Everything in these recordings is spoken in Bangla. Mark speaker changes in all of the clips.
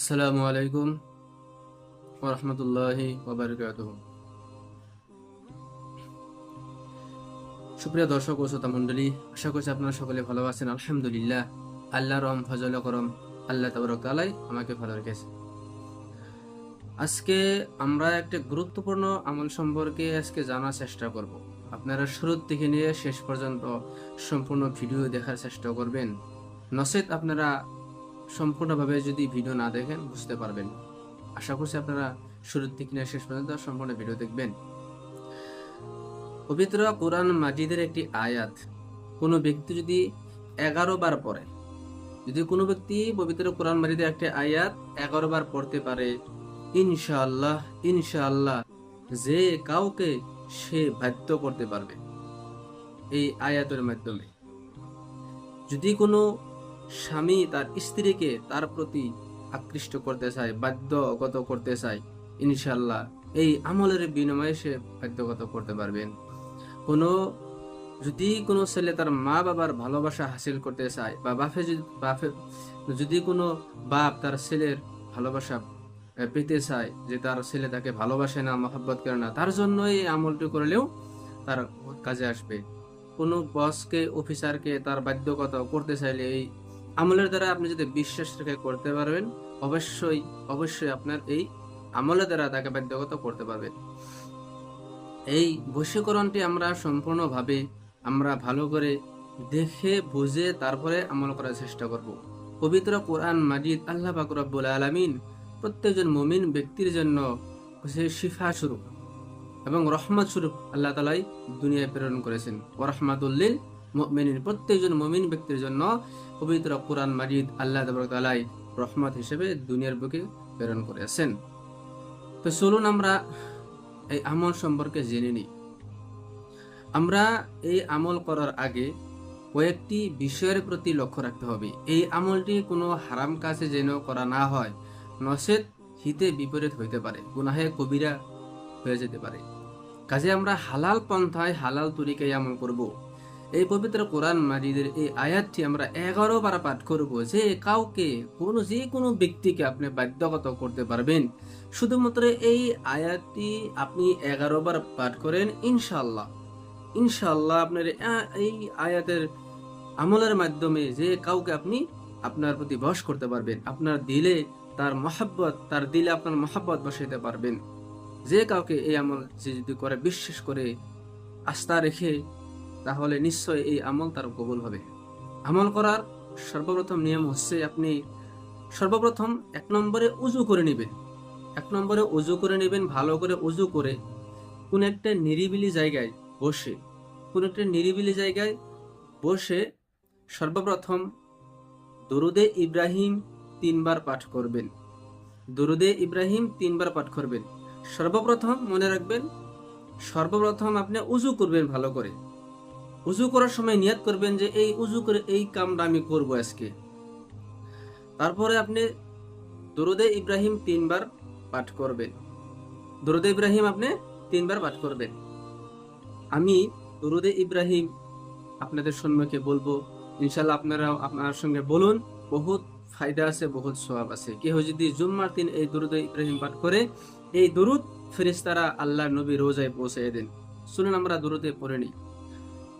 Speaker 1: আসসালামু আলাইকুম ওরহমতুল্লাহি সুপ্রিয় দর্শক ও শ্রোতা আশা করছি আপনারা সকলে ভালো আছেন। আলহামদুলিল্লাহ আল্লাহ ফজল করম, আল্লাহ আমাকে ভালো রেখেছে। আজকে আমরা একটা গুরুত্বপূর্ণ আমল সম্পর্কে আজকে জানার চেষ্টা করব। আপনারা শুরু থেকে নিয়ে শেষ পর্যন্ত সম্পূর্ণ ভিডিও দেখার চেষ্টা করবেন। নচেত আপনারা সম্পূর্ণভাবে যদি ভিডিও না দেখেন, বুঝতে পারবেন। আশা করছি আপনারা শুরুর থেকে নিয়ে শেষ পর্যন্ত সম্পূর্ণ ভিডিও দেখবেন। পবিত্র কোরআন মাজিদের একটি আয়াত, কোনো ব্যক্তি যদি এগারো বার পড়ে, যদি কোনো ব্যক্তি পবিত্র কোরআন মাজিদের একটি আয়াত এগারো বার পড়তে পারে, ইনশাআল্লাহ ইনশাআল্লাহ, যে কাউকে সে বাধ্য করতে পারবে এই আয়াতের মাধ্যমে। যদি কোনো স্বামী তার স্ত্রীকে তার প্রতি আকৃষ্ট করতে চায়, বাধ্যগত করতে চায় ইনশাল্লাহ এই আমলের বিনিময়ে সে বাধ্যগত করতে পারবেন কোনো, যদি কোনো ছেলে তার মা বাবার ভালোবাসা হাসিল করতে চায় বা বাপে যদি বাপে, যদি কোনো বাপ তার ছেলের ভালোবাসা পেতে চায় যে তার ছেলে তাকে ভালোবাসে না, মহব্বত করে না, তার জন্য এই আমলটি করলেও তার কাজে আসবে। কোনো বসকে, অফিসারকে তার বাধ্যগত করতে চাইলে এই আমলের দ্বারা আপনি যদি বিশ্বাস রেখে করতে পারবেন, অবশ্যই অবশ্যই আপনার এই আমলের দ্বারা তাকে বাধ্যগত করতে পারবেন। এই বশীকরণটি আমরা সম্পূর্ণভাবে আমরা ভালো করে দেখে, বুঝে তারপরে আমল করার চেষ্টা করব। পবিত্র কোরআন মাজিদ আল্লাহ পাক রব্বুল আলামিন প্রত্যেকজন মুমিন ব্যক্তির জন্য সে শিফা স্বরূপ এবং রহমত স্বরূপ আল্লাহ তালাই দুনিয়ায় প্রেরণ করেছেন। ও রহমাতুল্লিল মুমিনিন, প্রত্যেকজন মুমিন ব্যক্তির জন্য পবিত্র কোরআন মাজিদ আল্লাহ তালাই রহমত হিসেবে দুনিয়ার বুকে প্রেরণ করেছেন। তো চলুন আমরা এই আমল সম্পর্কে জেনে নিই। আমরা এই আমল করার আগে কয়েকটি বিষয়ের প্রতি লক্ষ্য রাখতে হবে। এই আমলটি কোনো হারাম কাজে যেন করা না হয়, নচেত হিতে বিপরীত হইতে পারে, গুনাহে কবিরা হয়ে যেতে পারে। কাজে আমরা হালাল পন্থায় হালাল তরিকায় আমল করব। এই পবিত্র কোরআন মাজিদের এই আয়াতটি আমরা এগারো বার পাঠ করব যে কাউকে কোনো যে কোনো ব্যক্তিকে আপনি বাধ্যগত করতে পারবেন। শুধুমাত্র এই আয়াতটি আপনি এগারো বার পাঠ করেন ইনশাল্লাহ ইনশাল্লাহ আপনার এই আয়াতের আমলের মাধ্যমে যে কাউকে আপনি আপনার প্রতি বস করতে পারবেন, আপনার দিলে তার মহাব্বত, তার দিলে আপনার মহাব্বত বসাইতে পারবেন। যে কাউকে এই আমল যে যদি করে বিশ্বাস করে আস্থা রেখে তাহলে নিশ্চয় এই আমল তার কবুল হবে। আমল করার সর্বপ্রথম নিয়ম হচ্ছে আপনি সর্বপ্রথম এক নম্বরে উজু করে নেবেন। এক নম্বরে উজু করে নেবেন, ভালো করে উজু করে কোন একটা নিরিবিলি জায়গায় বসে, কোন একটা নিরিবিলি জায়গায় বসে সর্বপ্রথম দরুদে ইব্রাহিম তিনবার পাঠ করবেন। দরুদে ইব্রাহিম তিনবার পাঠ করবেন। সর্বপ্রথম মনে রাখবেন, সর্বপ্রথম আপনি উজু করবেন ভালো করে। উজু করার সময় নিয়াত করবেন যে এই উজু করে এই কামটা আমি করব আজকে। তারপরে আপনি দরুদে ইব্রাহিম তিনবার পাঠ করবেন। দরুদে ইব্রাহিম আপনি তিনবার পাঠ করবেন। আমি দরুদে ইব্রাহিম আপনাদের সম্মুখে বলব ইনশাল্লাহ আপনারা আপনার সঙ্গে বলুন, বহুত ফায়দা আছে, বহুত সোয়াব আছে। কেউ যদি জুম্মার দিন এই দরুদে ইব্রাহিম পাঠ করে, এই দরুদ ফেরেশতারা আল্লাহ নবী রোজায় পৌঁছে দেন। শুনুন আমরা দরুদে পড়ে নিই।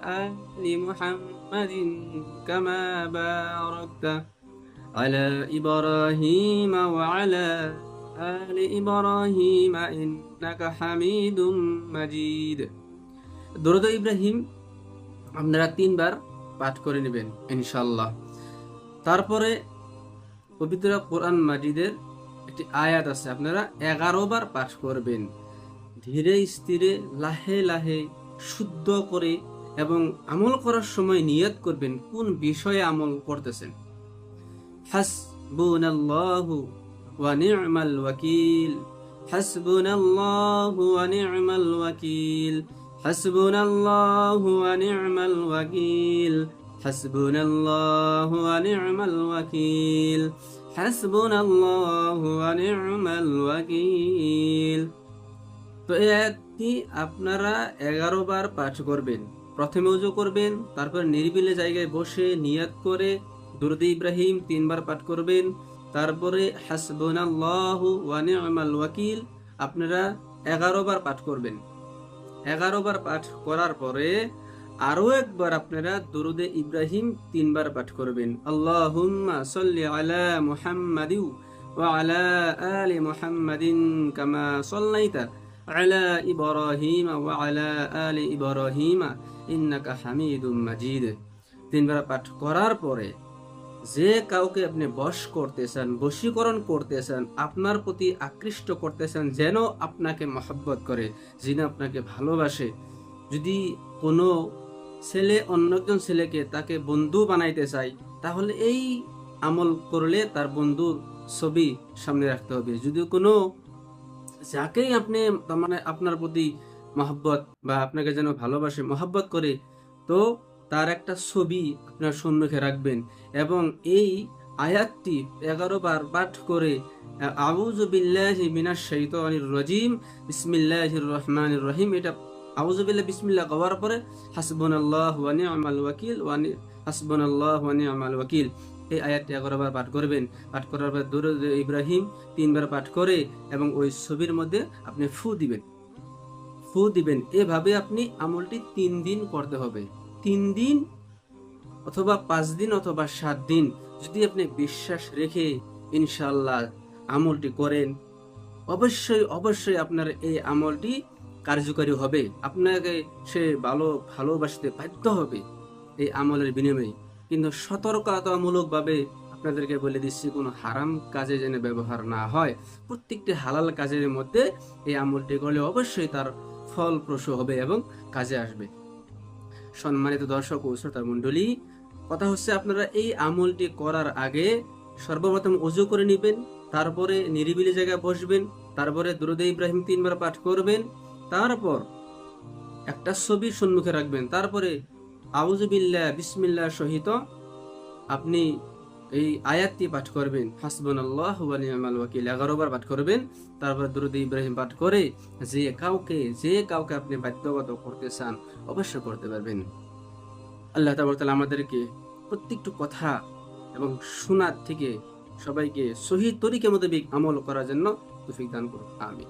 Speaker 1: آل محمد كما باركت على إبراهيم وعلى آل إبراهيم إنك حميد مجيد দরুদ ইব্রাহিম আপনারা তিনবার পাঠ করে নেবেন ইনশাল্লাহ তারপরে পবিত্র কোরআন মাজিদের একটি আয়াত আছে আপনারা এগারো বার পাঠ করবেন ধীরে স্থিরে লাহে লাহে শুদ্ধ করে এবং আমল করার সময় নিয়ত করবেন কোন বিষয়ে আমল করতেছেন। ওয়াকিল। ওয়াকিল। আপনারা এগারো বার পাঠ করবেন। প্রথমে উজু করবেন, তারপর নিরিবিলে জায়গায় বসে নিয়াত করে দুরুদ ইব্রাহিম তিনবার পাঠ করবেন। তারপরে হাসবুনাল্লাহু ওয়াকিল, আপনারা এগারো বার পাঠ করবেন। এগারো বার পাঠ করার পরে আরও একবার আপনারা দুরুদে ইব্রাহিম তিনবার পাঠ করবেন। আল্লাহুম্মা সাল্লি আলা মুহাম্মাদিউ কামা সাল্লাইতা। আলা ইব্রাহিম ওয়া আলা আলি ইব্রাহিম ইন্নাকা হামিদুম মাজিদ তিনবার পাঠ করার পরে যে কাউকে আপনি বশ করতেছেন, বশীকরণ করতেছেন, আপনার প্রতি আকৃষ্ট করতেছেন, যেন আপনাকে মহব্বত করে, যিনি আপনাকে ভালোবাসে। যদি কোনো ছেলে অন্য একজন ছেলেকে তাকে বন্ধু বানাইতে চায়, তাহলে এই আমল করলে তার বন্ধুর ছবি সামনে রাখতে হবে। যদি কোনো যাকেই আপনি মানে আপনার প্রতি মহব্বত বা আপনাকে যেন ভালোবাসে, মহব্বত করে, তো তার একটা ছবি আপনার সম্মুখে রাখবেন এবং এই আয়াতটি এগারো বার পাঠ করে, আউযু বিল্লাহি মিনাশ শাইতানির রাজিম, বিসমিল্লাহির রহিম এটা আউযু বিল্লাহ, বিসমিল্লাহ কওয়ার পরে, হাসবুনাল্লাহু ওয়া নি'মাল ওয়াকিল ওয়া হাসবুনাল্লাহু ওয়া নি'মাল ওয়াকিল এই আয়াতটি এগারো বার পাঠ করবেন। পাঠ করার পর দুরূদ ইব্রাহিম তিনবার পাঠ করে এবং ওই ছবির মধ্যে আপনি ফু দিবেন। ফু দিবেন। এভাবে আপনি আমলটি তিন দিন করতে হবে। তিন দিন অথবা পাঁচ দিন অথবা সাত দিন যদি আপনি বিশ্বাস রেখে ইনশাল্লাহ আমলটি করেন, অবশ্যই অবশ্যই আপনার এই আমলটি কার্যকারী হবে। আপনাকে সে ভালো, ভালোবাসতে বাধ্য হবে এই আমলের বিনিময়ে। কিন্তু সতর্কতামূলকভাবে আপনাদেরকে বলে দিচ্ছি, কোনো হারাম কাজে যেন ব্যবহার না হয়। প্রত্যেকটি হালাল কাজের মধ্যে এই আমলটি করলে অবশ্যই তার ফলপ্রসূ হবে এবং কাজে আসবে। সম্মানিত দর্শক ও শ্রোতা মণ্ডলী, কথা হচ্ছে আপনারা এই আমলটি করার আগে সর্বপ্রথম অজু করে নেবেন, তারপরে নিরিবিলি জায়গায় বসবেন, তারপরে দুরুদে ইব্রাহিম তিনবার পাঠ করবেন, তারপর একটা ছবি সম্মুখে রাখবেন, তারপরে আউজুবিল্লাহ বিসমিল্লাহ সহিত আপনি এই আয়াতটি পাঠ করবেন। হাসবন আল্লাহ নিয়ামাল ওয়াকিল। এগারো বার পাঠ করবেন। তারপর দুরুদ ইব্রাহিম পাঠ করে যে কাউকে যে কাউকে আপনি বাধ্যগত করতে চান অবশ্যই করতে পারবেন। আল্লাহ তালা আমাদেরকে প্রত্যেকটি কথা এবং শোনার থেকে সবাইকে সহি তরিকে মোতাবেক আমল করার জন্য তৌফিক দান করুন। আমি